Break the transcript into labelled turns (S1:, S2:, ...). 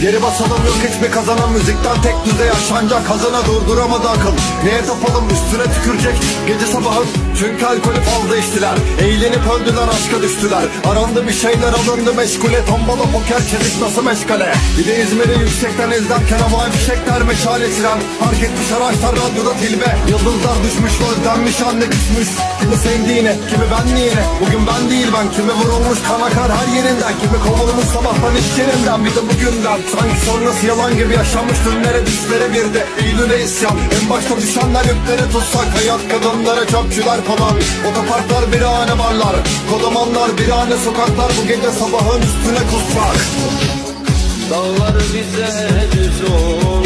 S1: Geri basalım yok hiçbir kazanan müzikten tek düze yaşanacak. Hazına durduramadı akıl. Neye tapalım? Üstüne tükürecek. Gece sabahın çünkü alkolü fazla içtiler. Eğlenip öldüler aşka düştüler. Arandı bir şeyler alındı meşgule. Tombala poker çelik nasıl meşgale? Bir de İzmir'i yüksekten izlerken havai fişekler meşale siren Fark etmiş araçlar radyoda tilbe. Yıldızlar düşmüş özlenmiş anne küsmüş Kimi sevdiğine kimi benliğine. Bugün ben değil ben. Kimi vurulmuş kan akar her yerinden. Kimi kovulmuş sabahtan iş yerinden. Bir de bugünden Sanki sonrası yalan gibi yaşanmış dünlere düşlere bir de Eylül'e isyan. En başta düşenler yükleri tutsak Hayat kadınlara çöpçüler falan. Otoparklar birahane barlar Kodamanlar birahane sokaklar. Bu gece sabahın üstüne kusmak
S2: Dağlar bize düz olur